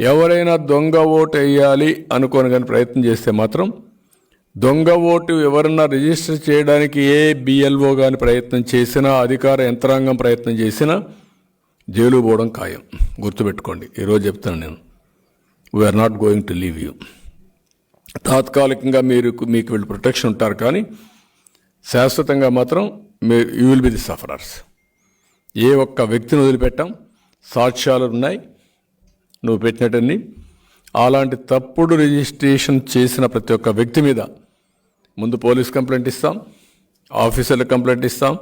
ఎవరైనా దొంగ ఓటు వేయాలి అనుకోని కానీ ప్రయత్నం చేస్తే మాత్రం దొంగ ఓటు ఎవరన్నా రిజిస్టర్ చేయడానికి ఏ బిఎల్ఓ కానీ ప్రయత్నం చేసినా అధికార యంత్రాంగం ప్రయత్నం చేసినా జైలు పోవడం ఖాయం. గుర్తుపెట్టుకోండి. ఈరోజు చెప్తాను నేను. We are not going to leave you తాత్కాలికంగా మీరు మీకు వీళ్ళు ప్రొటెక్షన్ ఉంటారు కానీ శాశ్వతంగా మాత్రం మీ you will be the sufferers ఏ ఒక్క వ్యక్తిని వదిలిపెట్టాం. సాక్ష్యాలు ఉన్నాయి. నువ్వు పెట్టినట్టని అలాంటి తప్పుడు రిజిస్ట్రేషన్ చేసిన ప్రతి ఒక్క వ్యక్తి మీద ముందు పోలీస్ కంప్లైంట్ ఇస్తాం ఆఫీసర్లకు కంప్లైంట్ ఇస్తాం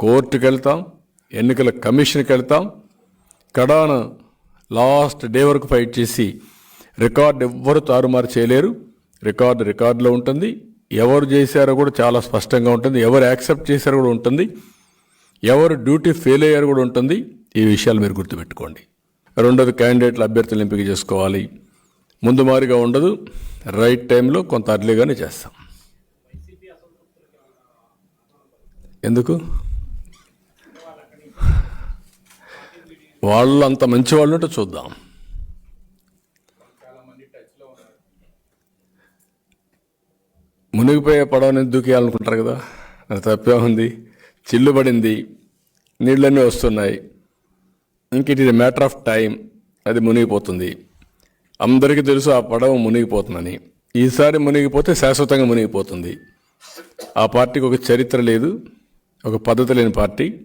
కోర్టుకు వెళ్తాం ఎన్నికల కమిషన్కి వెళ్తాం కడాన లాస్ట్ డే వరకు ఫైట్ చేసి రికార్డు ఎవ్వరు తారుమారు చేయలేరు. రికార్డు రికార్డులో ఉంటుంది. ఎవరు చేశారో కూడా చాలా స్పష్టంగా ఉంటుంది. ఎవరు యాక్సెప్ట్ చేశారో కూడా ఉంటుంది. ఎవరు డ్యూటీ ఫెయిల్ అయ్యారు కూడా ఉంటుంది. ఈ విషయాలు మీరు గుర్తుపెట్టుకోండి. రెండోది క్యాండిడేట్ల అభ్యర్థులను ఎంపిక చేసుకోవాలి. ముందు మారిగా ఉండదు. రైట్ టైంలో కొంత అర్లీగానే చేస్తాం. ఎందుకు? వాళ్ళు అంత మంచి వాళ్ళు ఉంటే చూద్దాం. మునిగిపోయే పడవని దూకేయాలనుకుంటారు కదా? అది తప్పే ఉంది. చిల్లు పడింది నీళ్ళన్నీ వస్తున్నాయి. ఇంక it is matter of time అది మునిగిపోతుంది. అందరికీ తెలుసు ఆ పడవ మునిగిపోతుందని. ఈసారి మునిగిపోతే శాశ్వతంగా మునిగిపోతుంది. ఆ పార్టీకి ఒక చరిత్ర లేదు ఒక పద్ధతి లేని పార్టీ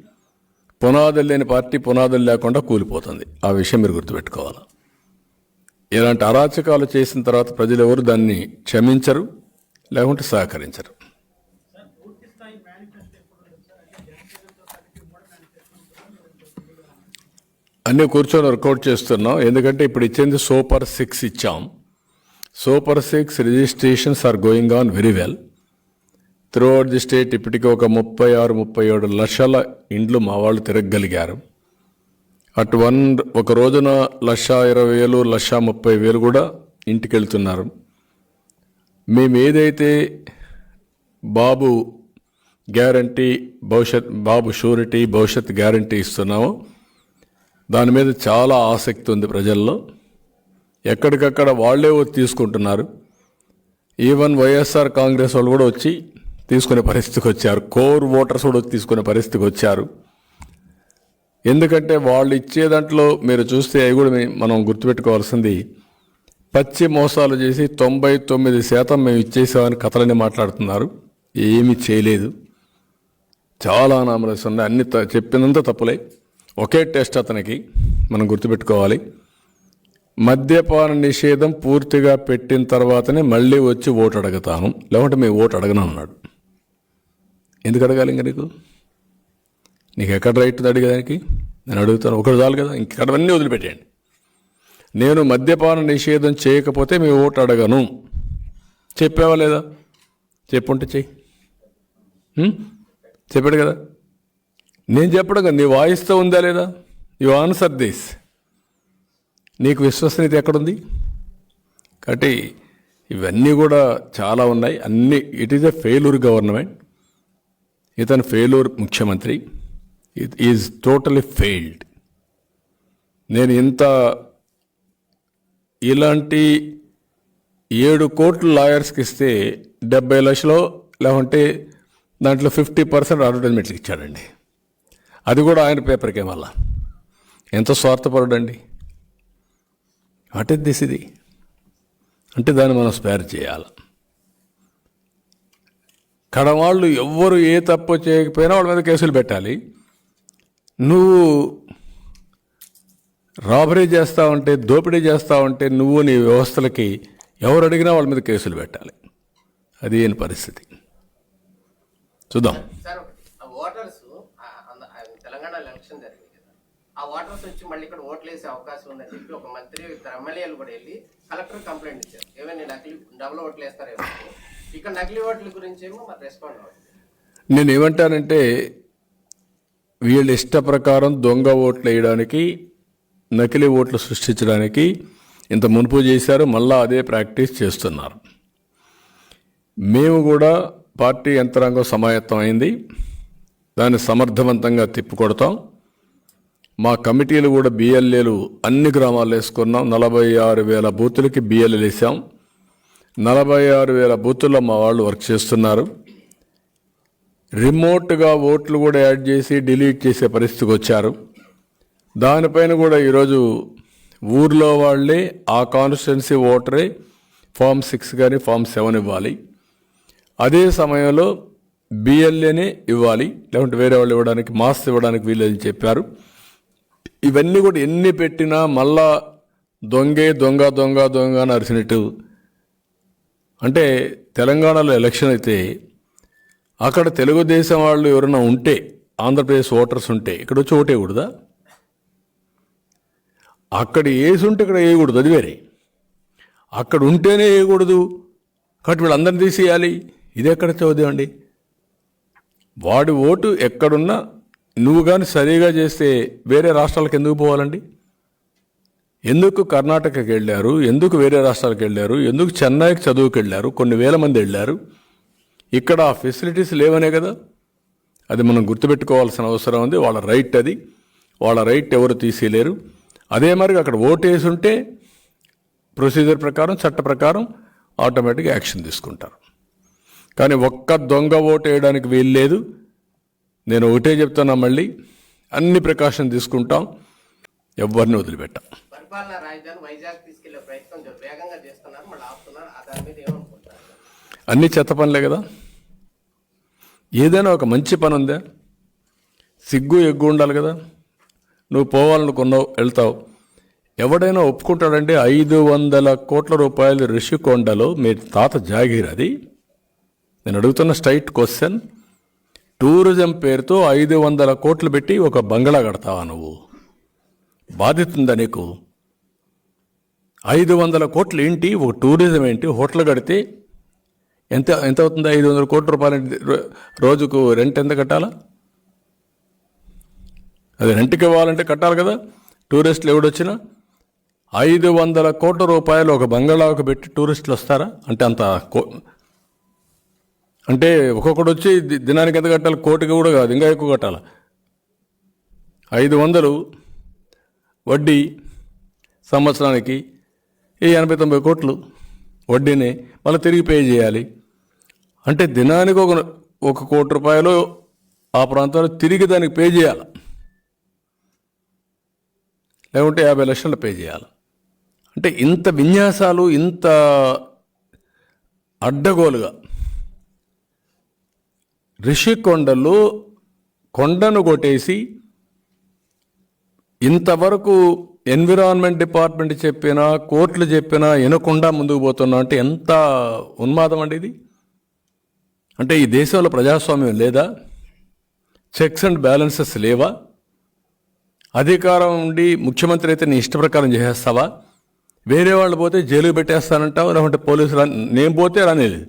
పునాదులు లేని పార్టీ పునాదులు లేకుండా కూలిపోతుంది. ఆ విషయం మీరు గుర్తుపెట్టుకోవాలి. ఇలాంటి అరాచకాలు చేసిన తర్వాత ప్రజలు ఎవరు దాన్ని క్షమించరు లేకుంటే సహకరించరు. అన్నీ కూర్చొని వర్కౌట్ చేస్తున్నాం. ఎందుకంటే ఇప్పుడు ఇచ్చింది సూపర్ సిక్స్ ఇచ్చాం. Super six registrations are going on very well throughout the state ఇప్పటికీ ఒక ముప్పై ఆరు ముప్పై ఏడు లక్షల ఇండ్లు మా వాళ్ళు తిరగగలిగారు. అటు వన్ ఒక రోజున లక్ష ఇరవై వేలు లక్ష ముప్పై వేలు కూడా ఇంటికి వెళ్తున్నారు మేము ఏదైతే బాబు గ్యారంటీ భవిష్యత్ బాబు షూరిటీ భవిష్యత్ గ్యారంటీ ఇస్తున్నామో దాని మీద చాలా ఆసక్తి ఉంది ప్రజల్లో. ఎక్కడికక్కడ వాళ్ళే వచ్చి తీసుకుంటున్నారు. ఈవెన్ వైఎస్ఆర్ కాంగ్రెస్ వాళ్ళు కూడా వచ్చి తీసుకునే పరిస్థితికి వచ్చారు. కోర్ ఓటర్స్ కూడా వచ్చి తీసుకునే పరిస్థితికి వచ్చారు. ఎందుకంటే వాళ్ళు ఇచ్చే దాంట్లో మీరు చూస్తే అవి కూడా మనం గుర్తుపెట్టుకోవాల్సింది. పచ్చి మోసాలు చేసి తొంభై తొమ్మిది శాతం మేము ఇచ్చేసామని కథలని మాట్లాడుతున్నారు. ఏమీ చేయలేదు. చాలా నామరస్ ఉన్నాయి. అన్ని త- చెప్పినంత తప్పులే. ఒకే టెస్ట్ అతనికి మనం గుర్తుపెట్టుకోవాలి. మద్యపాన నిషేధం పూర్తిగా పెట్టిన తర్వాతనే మళ్ళీ వచ్చి ఓటు అడుగుతాను. లేకుంటే మేము ఓటు అడగను అన్నాడు. ఎందుకు అడగాలి ఇంకా నీకు? నీకు ఎక్కడ రైట్ ఉంది అడిగేదానికి నేను అడుగుతాను. ఒకటి చాలు కదా ఇంకెక్కడవన్నీ వదిలిపెట్టేయండి. నేను మద్యపాన నిషేధం చేయకపోతే మీ ఓటు అడగను. చెప్పావా లేదా? చెప్పుంటే చెయ్యి. చెప్పాడు కదా? నేను చెప్పడం కదా నీ వాయిస్తో ఉందా లేదా? యు ఆన్సర్ దిస్ నీకు విశ్వసనీయత ఎక్కడుంది? కాబట్టి ఇవన్నీ కూడా చాలా ఉన్నాయి. అన్ని it is a failure government ఇతను ఫెయిల్యూర్ ముఖ్యమంత్రి. ఇట్ ఈజ్ టోటలీ ఫెయిల్డ్ నేను ఇంత ఇలాంటి ఏడు కోట్ల లాయర్స్కి ఇస్తే డెబ్బై లక్షలు లేకుంటే దాంట్లో ఫిఫ్టీ పర్సెంట్ అడ్వర్టైజ్మెంట్కి ఇచ్చాడండి. అది కూడా ఆయన పేపర్కే మళ్ళా. ఎంత స్వార్థపరుడండి. వాట్ ఇస్ దిస్ ఇది? అంటే దాన్ని మనం స్పేర్ చేయాలి. కడవాళ్ళు ఎవ్వరు ఏ తప్పు చేయకపోయినా వాళ్ళ మీద కేసులు పెట్టాలి. నువ్వు రాబరీ చేస్తూ ఉంటే దోపిడీ చేస్తూ ఉంటే నువ్వు నీ వ్యవస్థలకి ఎవరు అడిగినా వాళ్ళ మీద కేసులు పెట్టాలి. అది పరిస్థితి. చూద్దాం సార్ ఒకటి ఆ ఓటర్స్ తెలంగాణ ఎలక్షన్ జరిగింది కదా ఆ ఓటర్స్ వచ్చి మళ్ళీ ఇక్కడ ఓట్లేసే అవకాశం ఉందని చెప్పి ఒక మంత్రి ఇద్దరు ఎమ్మెల్యేలు కూడా వెళ్ళి కలెక్టర్ కంప్లైంట్ ఇచ్చారు. ఏమైనా నకిలీ డబుల్ ఓట్లు వేస్తారేమో ఇక్కడ నకిలీ ఓట్ల గురించి ఏమో మరి రెస్పాండ్ అవ్వదు. నేను ఏమంటానంటే వీళ్ళ ఇష్ట ప్రకారం దొంగ ఓట్లు వేయడానికి నకిలీ ఓట్లు సృష్టించడానికి ఇంత మునుపు చేశారు మళ్ళా అదే ప్రాక్టీస్ చేస్తున్నారు. మేము కూడా పార్టీ యంత్రాంగం సమాయత్తం అయింది. దాన్ని సమర్థవంతంగా తిప్పికొడతాం. మా కమిటీలు కూడా బిఎల్ఏలు అన్ని గ్రామాల్లో వేసుకున్నాం నలభై ఆరు వేల బూతులకి బిఎల్ఏలు వేసాం. నలభై ఆరు వేల బూతుల్లో మా వాళ్ళు వర్క్ చేస్తున్నారు. రిమోట్గా ఓట్లు కూడా యాడ్ చేసి డిలీట్ చేసే పరిస్థితికి వచ్చారు. దానిపైన కూడా ఈరోజు ఊర్లో వాళ్ళే ఆ కాన్స్టిట్యున్సీ ఓటరే ఫామ్ సిక్స్ కానీ ఫామ్ సెవెన్ ఇవ్వాలి. అదే సమయంలో బిఎల్ఏనే ఇవ్వాలి. లేకుంటే వేరే వాళ్ళు ఇవ్వడానికి మాస్ ఇవ్వడానికి వీలని చెప్పారు. ఇవన్నీ కూడా ఎన్ని పెట్టినా మళ్ళా దొంగే దొంగ దొంగ దొంగ అని అరిచినట్టు. అంటే తెలంగాణలో ఎలక్షన్ అయితే అక్కడ తెలుగుదేశం వాళ్ళు ఎవరైనా ఉంటే ఆంధ్రప్రదేశ్ ఓటర్స్ ఉంటే ఇక్కడ వచ్చి ఓటేయకూడదా అక్కడ వేసి ఉంటే ఇక్కడ వేయకూడదు అది వేరే. అక్కడ ఉంటేనే వేయకూడదు. కాబట్టి వీళ్ళందరినీ తీసేయాలి. ఇది ఎక్కడ చదువు వాడి ఓటు ఎక్కడున్నా నువ్వు కానీ సరిగా చేస్తే వేరే రాష్ట్రాలకు ఎందుకు పోవాలండి? ఎందుకు కర్ణాటకకి వెళ్ళారు? ఎందుకు వేరే రాష్ట్రాలకు వెళ్ళారు? ఎందుకు చెన్నైకి చదువుకు వెళ్ళారు? కొన్ని వేల మంది వెళ్ళారు. ఇక్కడ ఆ ఫెసిలిటీస్ లేవనే కదా. అది మనం గుర్తుపెట్టుకోవాల్సిన అవసరం ఉంది. వాళ్ళ రైట్ అది. వాళ్ళ రైట్ ఎవరు తీసేయలేరు. అదే మరి అక్కడ ఓటు వేసుంటే ఉంటే ప్రొసీజర్ ప్రకారం చట్ట ప్రకారం ఆటోమేటిక్గా యాక్షన్ తీసుకుంటారు. కానీ ఒక్క దొంగ ఓటు వేయడానికి వీలు లేదు నేను ఒకటే చెప్తున్నా మళ్ళీ అన్ని ప్రికాషన్ తీసుకుంటాం ఎవరిని వదిలిపెట్టాం. అన్ని చెత్త పనులే కదా? ఏదైనా ఒక మంచి పని ఉందా. సిగ్గు ఎగ్గు ఉండాలి కదా? నువ్వు పోవాలనుకున్నావు వెళ్తావు. ఎవడైనా ఒప్పుకుంటాడంటే ఐదు వందల కోట్ల రూపాయలు రిషికొండలో మీ తాత జాగీర్ అది. నేను అడుగుతున్న స్ట్రైట్ క్వశ్చన్ టూరిజం పేరుతో ఐదు వందల కోట్లు పెట్టి ఒక బంగ్లా కడతావా నువ్వు? బాధ్యత ఉందా నీకు? ఐదు వందల కోట్లు ఏంటి? ఒక టూరిజం ఏంటి? హోటల్ కడితే ఎంత ఎంత అవుతుంది? ఐదు వందల కోట్ల రూపాయలు రోజుకు రెంట్ ఎంత కట్టాలా? అది రెంట్కి ఇవ్వాలంటే కట్టాలి కదా. టూరిస్టులు ఎవడొచ్చినా? ఐదు వందల కోట్ల రూపాయలు ఒక బంగాళాకు పెట్టి టూరిస్టులు వస్తారా? అంటే అంత కో అంటే ఒక్కొక్కడు వచ్చి దినానికి ఎంత కట్టాలి? కోటికి కూడా కాదు ఇంకా ఎక్కువ కట్టాలి? ఐదు వందలు వడ్డీ సంవత్సరానికి ఈ ఎనభై తొంభై కోట్లు వడ్డీని మళ్ళీ తిరిగి పే చేయాలి. అంటే దినానికి ఒక ఒక కోటి రూపాయలు ఆ ప్రాంతంలో తిరిగి దానికి పే చేయాలి. లేకుంటే యాభై లక్షలు పే చేయాలి. అంటే ఇంత విన్యాసాలు ఇంత అడ్డగోలుగా రిషికొండలో కొండను కొట్టేసి ఇంతవరకు ఎన్విరాన్మెంట్ డిపార్ట్మెంట్ చెప్పినా కోర్టులు చెప్పినా వినకుండా ముందుకు పోతున్నా అంటే ఎంత ఉన్మాదం అండి ఇది? అంటే ఈ దేశంలో ప్రజాస్వామ్యం లేదా? చెక్స్ అండ్ బ్యాలెన్సెస్ లేవా? అధికారం ఉండి ముఖ్యమంత్రి అయితే నీ ఇష్ట ప్రకారం చేసేస్తావా? వేరే వాళ్ళు పోతే జైలుకి పెట్టేస్తానంటావు? లేకుంటే పోలీసులు నేను పోతే రానేది.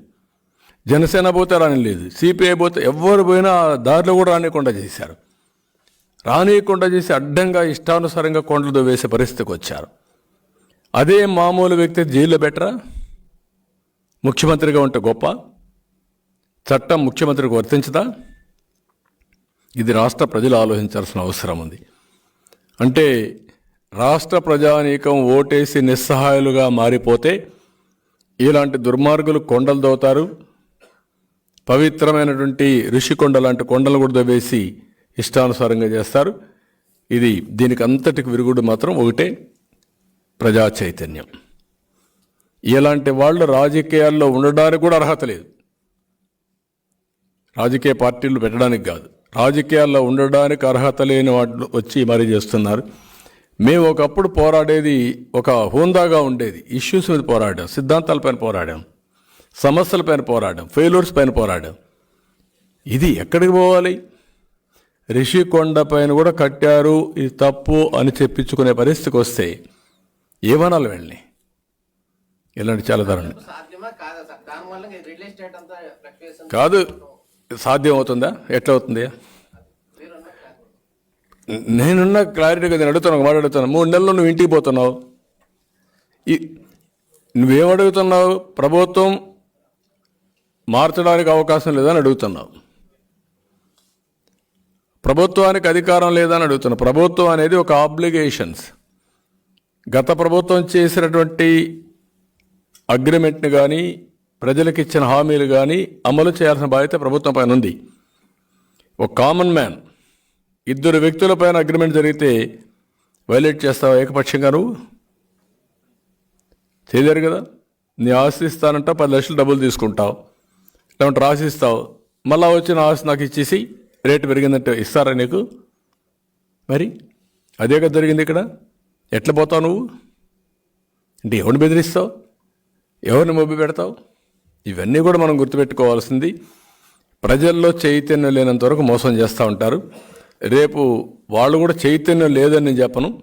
జనసేన పోతే రానిలేదు సిపిఐ పోతే ఎవరు పోయినా దారిలో కూడా రానియకుండా చేశారు. రానియకుండా చేసి అడ్డంగా ఇష్టానుసారంగా కొండలు వేసే పరిస్థితికి వచ్చారు. అదే మామూలు వ్యక్తి జైల్లో బెటరా ముఖ్యమంత్రిగా ఉంటే గొప్ప. చట్టం ముఖ్యమంత్రికి వర్తించదా? ఇది రాష్ట్ర ప్రజలు ఆలోచించాల్సిన అవసరం ఉంది. అంటే రాష్ట్ర ప్రజానీకం ఓటేసి నిస్సహాయాలుగా మారిపోతే ఇలాంటి దుర్మార్గులు కొండలు దోతారు. పవిత్రమైనటువంటి ఋషికొండ లాంటి కొండలు కూడా వేసి ఇష్టానుసారంగా చేస్తారు. ఇది దీనికి అంతటికి విరుగుడు మాత్రం ఒకటే ప్రజా చైతన్యం. ఇలాంటి వాళ్ళు రాజకీయాల్లో ఉండడానికి కూడా అర్హత లేదు. రాజకీయ పార్టీలు పెట్టడానికి కాదు. రాజకీయాల్లో ఉండడానికి అర్హత లేని వాళ్ళు వచ్చి మరీ చేస్తున్నారు. మేము ఒకప్పుడు పోరాడేది ఒక హోందాగా ఉండేది. ఇష్యూస్ మీద పోరాడాం. సిద్ధాంతాలపైన పోరాడాం. సమస్యలపైన పోరాడాం ఫెయిల్యూర్స్ పైన పోరాడాం ఇది ఎక్కడికి పోవాలి? రిషికొండ పైన కూడా కట్టారు ఇది తప్పు అని చెప్పించుకునే పరిస్థితికి వస్తే ఏమనాలి వెళ్ళి ఇలాంటి చాలా ధరలు కాదా సాధ్యం అవుతుందా? ఎట్లా అవుతుంది? నేనున్న క్లారిటీగా నేను అడుగుతాను మాట అడుగుతాను. మూడు నెలలు నువ్వు ఇంటికి పోతున్నావు. ఈ నువ్వేం అడుగుతున్నావు? ప్రభుత్వం మార్చడానికి అవకాశం లేదని అడుగుతున్నాం ప్రభుత్వానికి అధికారం లేదని అడుగుతున్నా ప్రభుత్వం అనేది ఒక ఆబ్లిగేషన్స్ గత ప్రభుత్వం చేసినటువంటి అగ్రిమెంట్ని కానీ ప్రజలకు ఇచ్చిన హామీలు కానీ అమలు చేయాల్సిన బాధ్యత ప్రభుత్వం పైన ఉంది. ఒక కామన్ మ్యాన్ ఇద్దరు వ్యక్తుల పైన అగ్రిమెంట్ జరిగితే వైలేట్ చేస్తావు ఏకపక్షంగా నువ్వు? చేయలేరు కదా? నీ ఆస్తి పది లక్షలు డబ్బులు తీసుకుంటావు. లేకుంటే రాసిస్తావు. మళ్ళా వచ్చిన ఆస్తి నాకు ఇచ్చేసి రేటు పెరిగిందంటే ఇస్తారా నీకు? మరి? అదే కదా జరిగింది ఇక్కడ. ఎట్లా పోతావు నువ్వు? అంటే ఎవరిని బెదిరిస్తావు? ఎవరిని మొబ్బి పెడతావు? ఇవన్నీ కూడా మనం గుర్తుపెట్టుకోవాల్సింది. ప్రజల్లో చైతన్యం లేనంత వరకు మోసం చేస్తూ ఉంటారు. రేపు వాళ్ళు కూడా చైతన్యం లేదని నేను చెప్పను.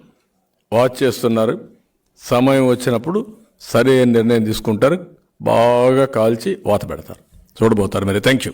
వాచ్ చేస్తున్నారు. సమయం వచ్చినప్పుడు సరైన నిర్ణయం తీసుకుంటారు. బాగా కాల్చి వాత పెడతారు. చూడబోతారు మరి. Thank you